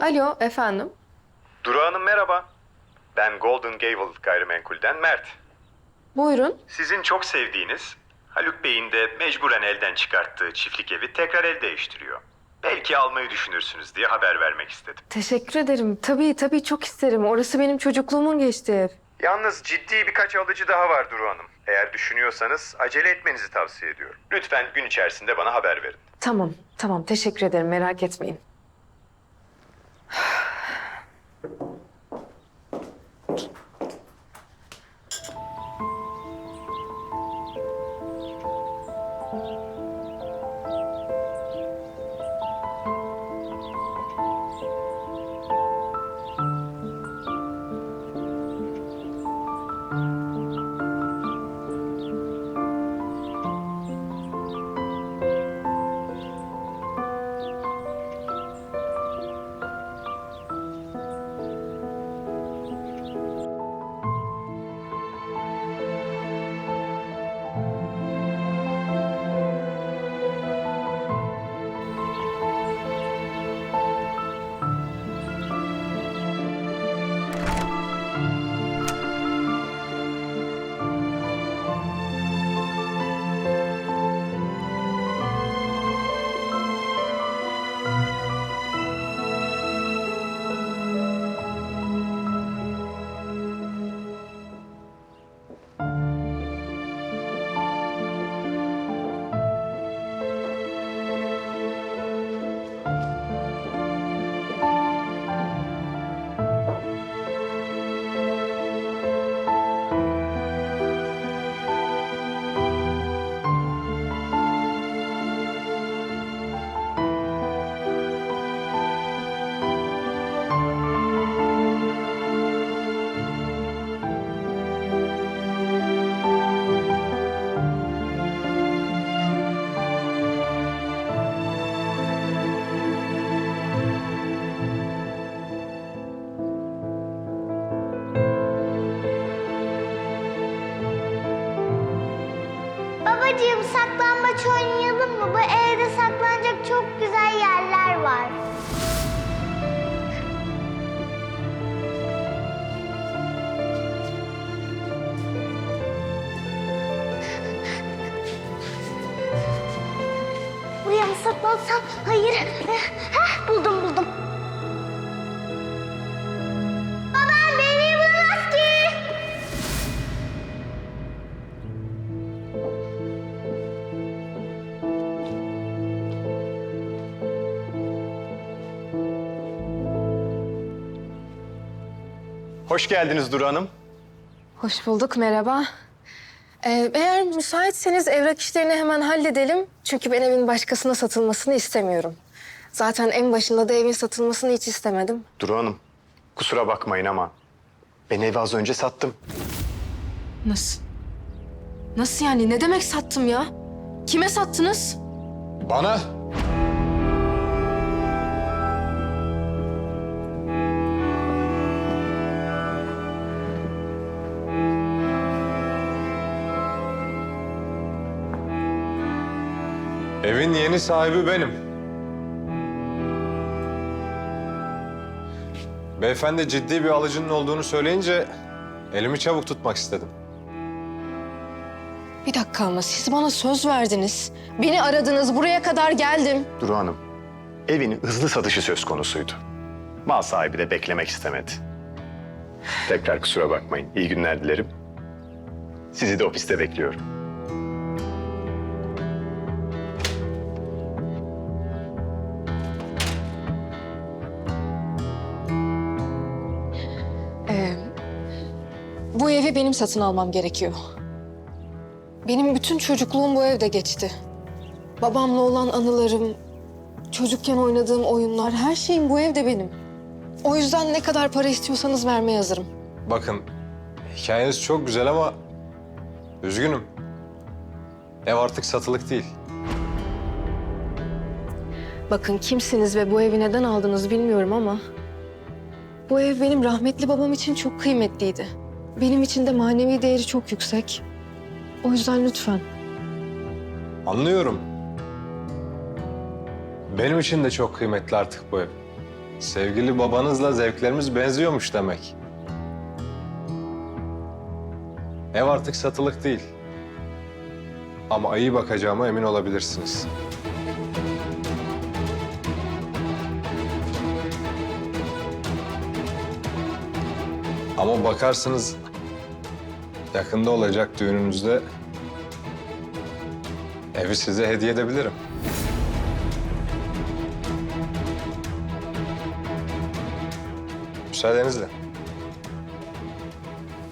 Alo, efendim. Duru Hanım merhaba. Ben Golden Gable Gayrimenkul'den Mert. Buyurun. Sizin çok sevdiğiniz Haluk Bey'in de mecburen elden çıkarttığı çiftlik evi tekrar el değiştiriyor. Belki almayı düşünürsünüz diye haber vermek istedim. Teşekkür ederim. Tabii tabii çok isterim. Orası benim çocukluğumun geçtiği ev. Yalnız ciddi birkaç alıcı daha var Duru Hanım. Eğer düşünüyorsanız acele etmenizi tavsiye ediyorum. Lütfen gün içerisinde bana haber verin. Tamam, tamam. Teşekkür ederim. Merak etmeyin thank you Babacığım saklambaç oynayalım mı? Bu evde saklanacak çok güzel yerler var. Buraya mı saklansam? Hayır. Heh, buldum buldum. Hoş geldiniz Duru Hanım. Hoş bulduk. Merhaba. Ee, eğer müsaitseniz evrak işlerini hemen halledelim. Çünkü ben evin başkasına satılmasını istemiyorum. Zaten en başında da evin satılmasını hiç istemedim. Duru Hanım, kusura bakmayın ama ben evi az önce sattım. Nasıl? Nasıl yani? Ne demek sattım ya? Kime sattınız? Bana? Evin yeni sahibi benim. Beyefendi ciddi bir alıcının olduğunu söyleyince elimi çabuk tutmak istedim. Bir dakika ama siz bana söz verdiniz. Beni aradınız, buraya kadar geldim. Duru Hanım, evin hızlı satışı söz konusuydu. Mal sahibi de beklemek istemedi. Tekrar kusura bakmayın. İyi günler dilerim. Sizi de ofiste bekliyorum. Evi benim satın almam gerekiyor. Benim bütün çocukluğum bu evde geçti. Babamla olan anılarım, çocukken oynadığım oyunlar, her şeyim bu evde benim. O yüzden ne kadar para istiyorsanız vermeye hazırım. Bakın hikayeniz çok güzel ama üzgünüm. Ev artık satılık değil. Bakın kimsiniz ve bu evi neden aldınız bilmiyorum ama... Bu ev benim rahmetli babam için çok kıymetliydi. Benim için de manevi değeri çok yüksek. O yüzden lütfen. Anlıyorum. Benim için de çok kıymetli artık bu ev. Sevgili babanızla zevklerimiz benziyormuş demek. Ev artık satılık değil. Ama iyi bakacağıma emin olabilirsiniz. Ama bakarsınız yakında olacak düğününüzde evi size hediye edebilirim. Müsaadenizle.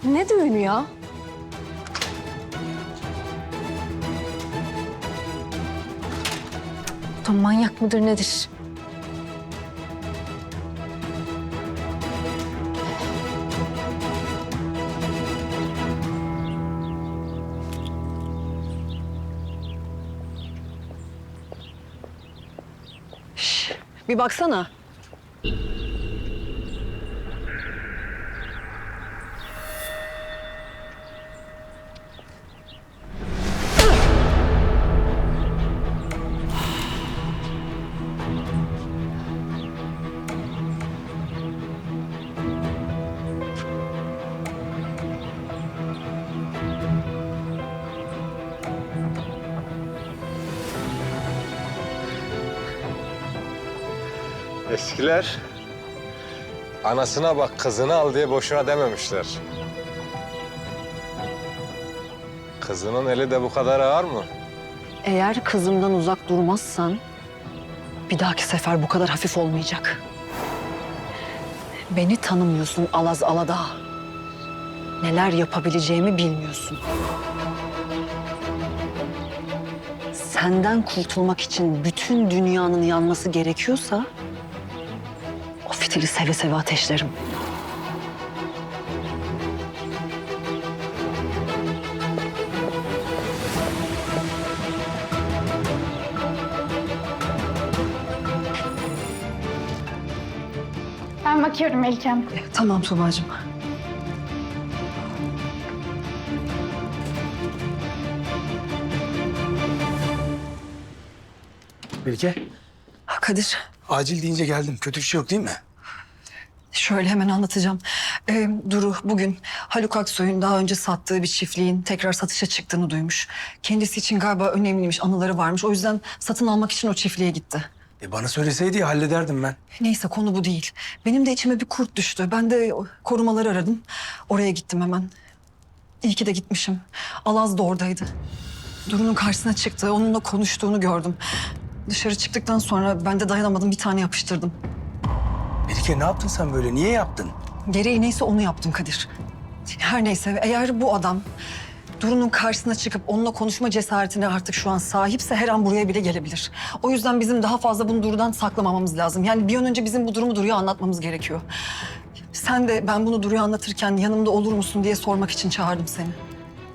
Ne düğünü ya? Adam manyak mıdır nedir? Bir baksana. Eskiler anasına bak kızını al diye boşuna dememişler. Kızının eli de bu kadar ağır mı? Eğer kızımdan uzak durmazsan bir dahaki sefer bu kadar hafif olmayacak. Beni tanımıyorsun Alaz Aladağ. Neler yapabileceğimi bilmiyorsun. Senden kurtulmak için bütün dünyanın yanması gerekiyorsa o fitili seve seve ateşlerim. Ben bakıyorum Hanım. Tamam Tuğba'cığım. Melike, Kadir, acil deyince geldim. Kötü bir şey yok değil mi? Şöyle hemen anlatacağım. Ee, Duru bugün Haluk Aksoy'un daha önce sattığı bir çiftliğin tekrar satışa çıktığını duymuş. Kendisi için galiba önemliymiş, anıları varmış. O yüzden satın almak için o çiftliğe gitti. E bana söyleseydi ya hallederdim ben. Neyse konu bu değil. Benim de içime bir kurt düştü. Ben de korumaları aradım. Oraya gittim hemen. İyi ki de gitmişim. Alaz da oradaydı. Duru'nun karşısına çıktı. Onunla konuştuğunu gördüm. Dışarı çıktıktan sonra ben de dayanamadım. Bir tane yapıştırdım. Melike ne yaptın sen böyle? Niye yaptın? Gereği neyse onu yaptım Kadir. Her neyse eğer bu adam Duru'nun karşısına çıkıp onunla konuşma cesaretine artık şu an sahipse her an buraya bile gelebilir. O yüzden bizim daha fazla bunu Duru'dan saklamamamız lazım. Yani bir an önce bizim bu durumu Duru'ya anlatmamız gerekiyor. Sen de ben bunu Duru'ya anlatırken yanımda olur musun diye sormak için çağırdım seni.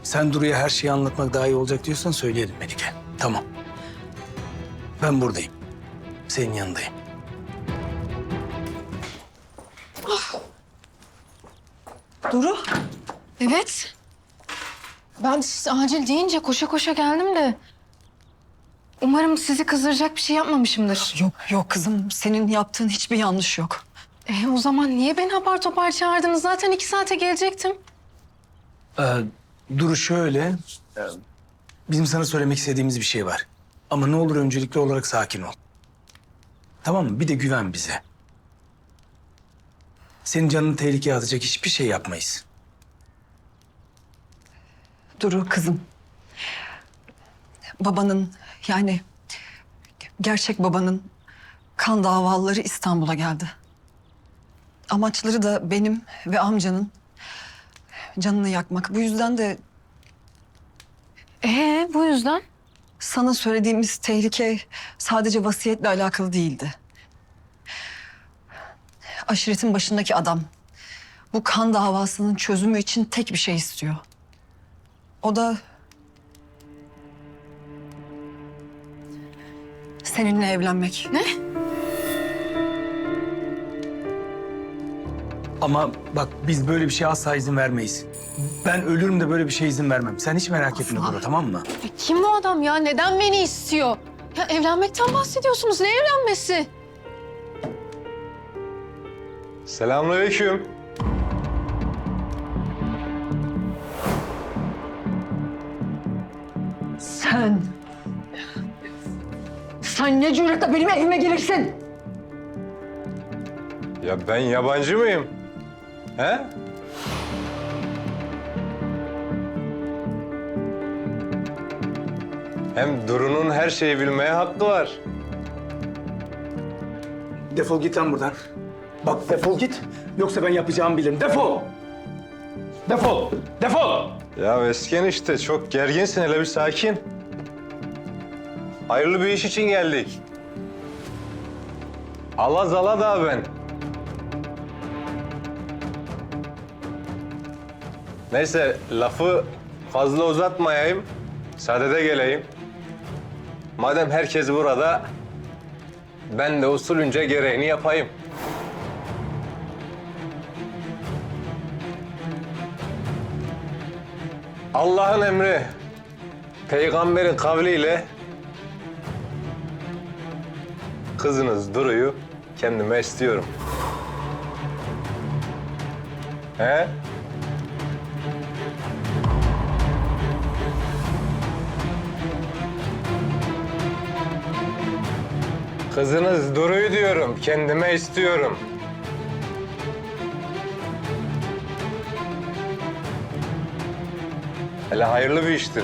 Sen Duru'ya her şeyi anlatmak daha iyi olacak diyorsan söyleyelim Melike. Tamam. Ben buradayım. Senin yanındayım. Duru? Evet. Ben siz acil deyince koşa koşa geldim de... Umarım sizi kızdıracak bir şey yapmamışımdır. Yok yok kızım senin yaptığın hiçbir yanlış yok. E, o zaman niye beni apar topar çağırdınız? Zaten iki saate gelecektim. Ee, Duru şöyle. e, bizim sana söylemek istediğimiz bir şey var. Ama ne olur öncelikli olarak sakin ol. Tamam mı? Bir de güven bize. Senin canını tehlikeye atacak hiçbir şey yapmayız. Duru kızım. Babanın yani gerçek babanın kan davaları İstanbul'a geldi. Amaçları da benim ve amcanın canını yakmak. Bu yüzden de Ee, bu yüzden? sana söylediğimiz tehlike sadece vasiyetle alakalı değildi. Aşiretin başındaki adam bu kan davasının çözümü için tek bir şey istiyor. O da seninle evlenmek. Ne? Ama bak biz böyle bir şeye asla izin vermeyiz. Ben ölürüm de böyle bir şeye izin vermem. Sen hiç merak etme Asla. Duru tamam mı? E, kim bu adam ya? Neden beni istiyor? Ya evlenmekten bahsediyorsunuz. Ne evlenmesi? Selamünaleyküm. Sen... Sen ne cüretle benim evime gelirsin? Ya ben yabancı mıyım? He? Hem Duru'nun her şeyi bilmeye hakkı var. Defol git lan buradan. Bak defol git. Yoksa ben yapacağımı bilirim. Defol. Defol. Defol. Ya Esken işte çok gerginsin hele bir sakin. Hayırlı bir iş için geldik. Alaz ala da ben. Neyse lafı fazla uzatmayayım. Sadede geleyim. Madem herkes burada, ben de usulünce gereğini yapayım. Allah'ın emri, peygamberin kavliyle kızınız Duru'yu kendime istiyorum. He? Kızınız Duru'yu diyorum, kendime istiyorum. Hele hayırlı bir iştir.